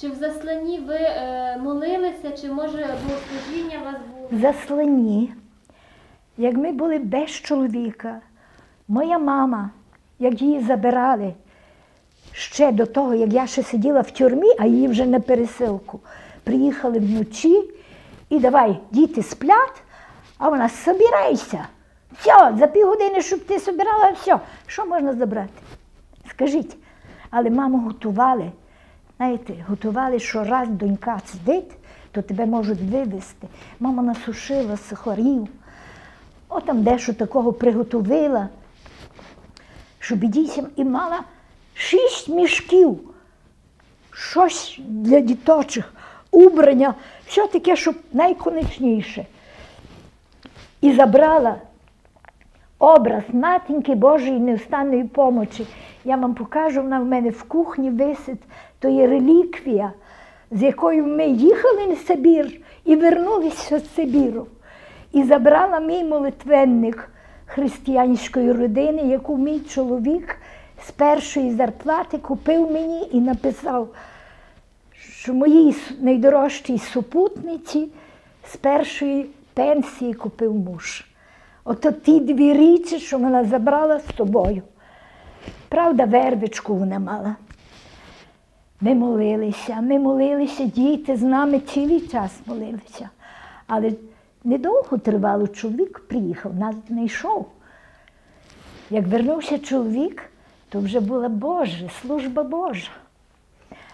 Чи в засланні ви е, молилися, чи може богослужіння вас було? В засланні, як ми були без чоловіка, моя мама, як її забирали ще до того, як я ще сиділа в тюрмі, а її вже на пересилку, приїхали вночі і давай, діти сплять, а вона собирайся. Все, за півгодини, щоб ти собирала, все. Що можна забрати? Скажіть. Але маму готували. Знаєте, готували, що раз донька сидить, то тебе можуть вивезти. Мама насушила сухарів. О, там дещо такого приготовила, щоб дітям і мала шість мішків. Щось для діточих, убрання, все таке, щоб найконечніше. І забрала образ матінки Божої невстанної помочі. Я вам покажу, вона в мене в кухні висить, то є реліквія, з якою ми їхали на Сибір і вернулися з Сибіру. І забрала мій молитвенник християнської родини, яку мій чоловік з першої зарплати купив мені і написав, що моїй найдорожчій супутниці з першої пенсії купив муж. Ото ті дві річі, що вона забрала з собою. Правда, вервичку вона мала. Ми молилися, ми молилися, діти з нами цілий час молилися. Але недовго тривало, чоловік приїхав, нас знайшов. Як вернувся чоловік, то вже була Божа, служба Божа.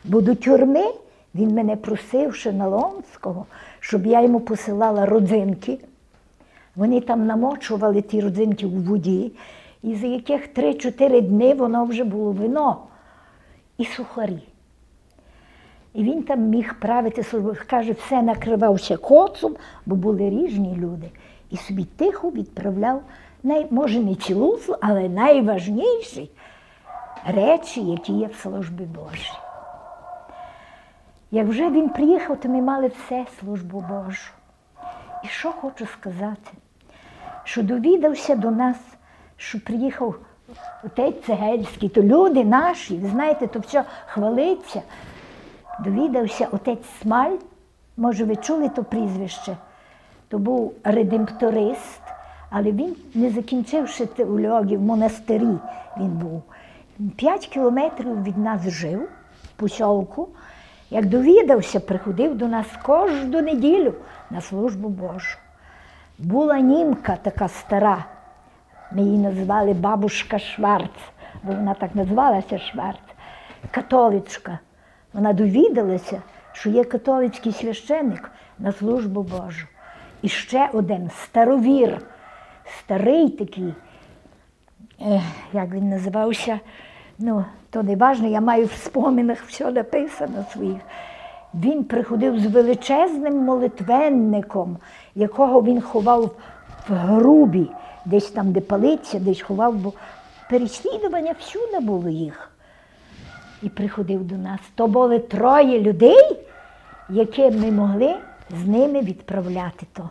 Бо до тюрми він мене просив ще на Лонського, щоб я йому посилала родзинки. Вони там намочували ті родзинки у воді, і за яких 3-4 дні воно вже було вино і сухарі. І він там міг правити службу. Каже, все накривався коцом, бо були ріжні люди. І собі тихо відправляв, най, може, не цілу, але найважніші речі, які є в службі Божій. Як вже він приїхав, то ми мали все службу Божу. І що хочу сказати? Що довідався до нас, що приїхав отець Цегельський, то люди наші, ви знаєте, то все хвалиться. Довідався отець Смаль, може, ви чули то прізвище, то був редемпторист, але він не закінчивши теологію в монастирі він був. П'ять кілометрів від нас жив в посілку. Як довідався, приходив до нас кожну неділю на службу Божу. Була німка така стара, ми її називали бабушка Шварц, бо вона так називалася Шварц, католичка. Вона довідалася, що є католицький священник на службу Божу. І ще один старовір, старий такий, е, як він називався, ну, то не важно, я маю в спомінах все написано своїх. Він приходив з величезним молитвенником, якого він ховав в грубі, десь там, де палиця, десь ховав, бо переслідування всюди було їх. І приходив до нас. То були троє людей, які ми могли з ними відправляти то.